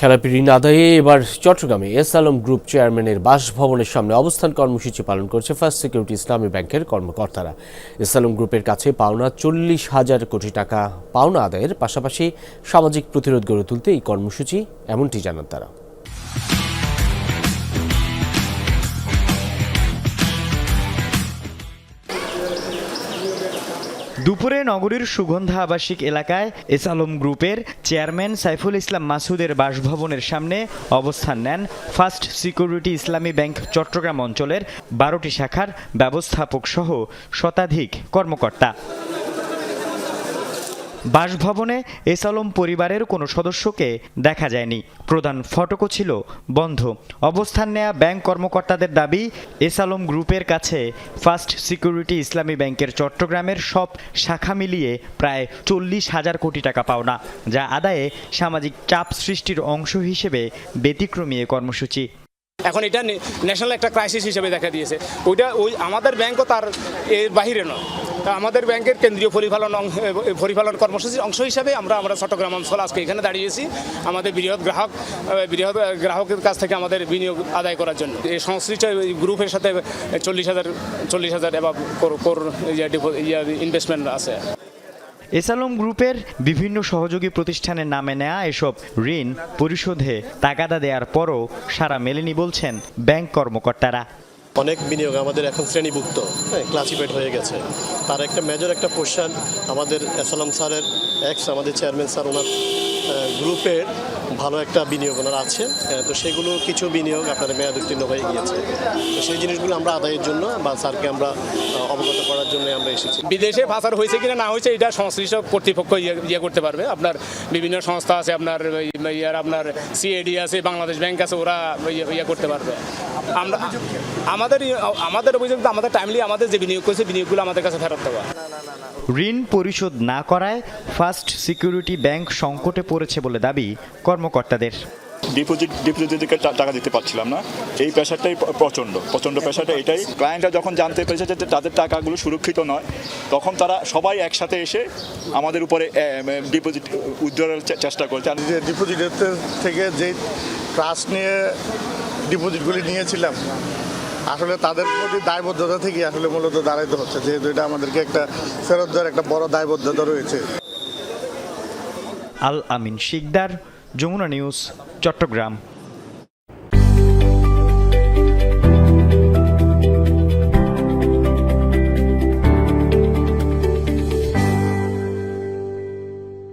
খেলাপি ঋণ আদায়ে এবার চট্টগ্রামে এস আলম গ্রুপ চেয়ারম্যানের বাসভবনের সামনে অবস্থান কর্মসূচি পালন করছে ফার্স্ট সিকিউরিটি ইসলামী ব্যাংকের কর্মকর্তারা। এস আলম গ্রুপের কাছে পাওনা চল্লিশ হাজার কোটি টাকা পাওনা আদায়ের পাশাপাশি সামাজিক প্রতিরোধ গড়ে তুলতে এই কর্মসূচি এমনটি জানান তারা। দুপুরে নগরীর সুগন্ধা আবাসিক এলাকায় এস আলম গ্রুপের চেয়ারম্যান সাইফুল ইসলাম মাসুদের বাসভবনের সামনে অবস্থান নেন first security Islami bank Chattogram অঞ্চলের বারোটি শাখার ব্যবস্থাপক সহ শতাধিক কর্মকর্তা। বাসভবনে এস আলম পরিবারের কোনো সদস্যকে দেখা যায়নি। প্রধান ফটকও ছিল বন্ধ। অবস্থান নেয়া ব্যাংক কর্মকর্তাদের দাবি এস আলম গ্রুপের কাছে ফার্স্ট সিকিউরিটি ইসলামী ব্যাংকের চট্টগ্রামের সব শাখা মিলিয়ে প্রায় চল্লিশ হাজার কোটি টাকা পাওনা, যা আদায়ে সামাজিক চাপ সৃষ্টির অংশ হিসেবে ব্যতিক্রমী কর্মসূচি। এখন এটা ন্যাশনাল একটা ক্রাইসিস হিসেবে দেখা দিয়েছে। ওইটা ওই আমাদের ব্যাংকও তার এর বাহিরে নয়। তা আমাদের ব্যাংকের কেন্দ্রীয় পরিপালন পরিপালন কর্মসূচির অংশ হিসাবে আমরা আমরা চট্টগ্রাম অঞ্চল আজকে এখানে দাঁড়িয়েছি। আমাদের বৃহৎ গ্রাহক বৃহৎ গ্রাহকের কাছ থেকে আমাদের বিনিয়োগ আদায় করার জন্য। এই সংশ্লিষ্ট গ্রুপের সাথে চল্লিশ হাজার চল্লিশ হাজার এবার ইনভেস্টমেন্ট আছে। এস আলম গ্রুপের বিভিন্ন সহযোগী প্রতিষ্ঠানের নামে নেয়া এসব ঋণ পরিশোধে তাগাদা দেওয়ার পরও সারা মেলেনি বলছেন ব্যাংক কর্মকর্তারা। অনেক বিনিয়োগ আমাদের এখন শ্রেণীভুক্ত হ্যাঁ ক্লাসিফাইড হয়ে গেছে। তার একটা মেজর একটা পোর্শন আমাদের এসালাম স্যারের এক্স আমাদের চেয়ারম্যান স্যার, ওনার গ্রুপের ভালো একটা বিনিয়োগ ওনার আছে। তো সেগুলো কিছু বিনিয়োগ আপনার মেয়াদ উত্তীর্ণ হয়ে গিয়েছে। তো সেই জিনিসগুলো আমরা আদায়ের জন্য বা স্যারকে আমরা অবগত করার জন্য আমরা এসেছি। বিদেশে পাচার হয়েছে কিনা না হয়েছে, এটা সংশ্লিষ্ট কর্তৃপক্ষ ইয়ে ইয়ে করতে পারবে। আপনার বিভিন্ন সংস্থা আছে, আপনার ইয়ার আপনার সিএডি আছে, বাংলাদেশ ব্যাংক আছে, ওরা ইয়ে- ইয়ে করতে পারবে। আমরা, আমাদের আমাদের অভিযোগ আমাদের টাইমলি আমাদের যে বিনিয়োগ করেছে, বিনিয়োগগুলো আমাদের কাছে ফেরত দেওয়া। ঋণ পরিশোধ না করায় ফার্স্ট সিকিউরিটি ব্যাংক সংকটে পড়েছে বলে দাবি কর্মকর্তাদের। ডিপোজিট ডিপোজিট ডিপোজিটকে টাকা দিতে পারছিলাম না। এই প্রেশারটাই প- প্রচণ্ড প্রচণ্ড প্রেশারটা এটাই। ক্লায়েন্টরা যখন জানতে পেরেছে যে তাদের টাকাগুলো সুরক্ষিত নয় তখন তারা সবাই একসাথে এসে আমাদের উপরে ডিপোজিট উইথড্রয়াল চেষ্টা করছে। আর যে ডিপোজিটের থেকে যে ট্রাস্ট নিয়ে ডিপোজিটগুলি নিয়েছিলাম আসলে তাদের প্রতি দায়বদ্ধতা থেকে আসলে মূলত দাঁড়াইতে হচ্ছে, যেহেতু এটা আমাদেরকে একটা ফেরত দেওয়ার একটা বড় দায়বদ্ধতা রয়েছে। আল আমিন শিকদার, যমুনা নিউজ, চট্টগ্রাম।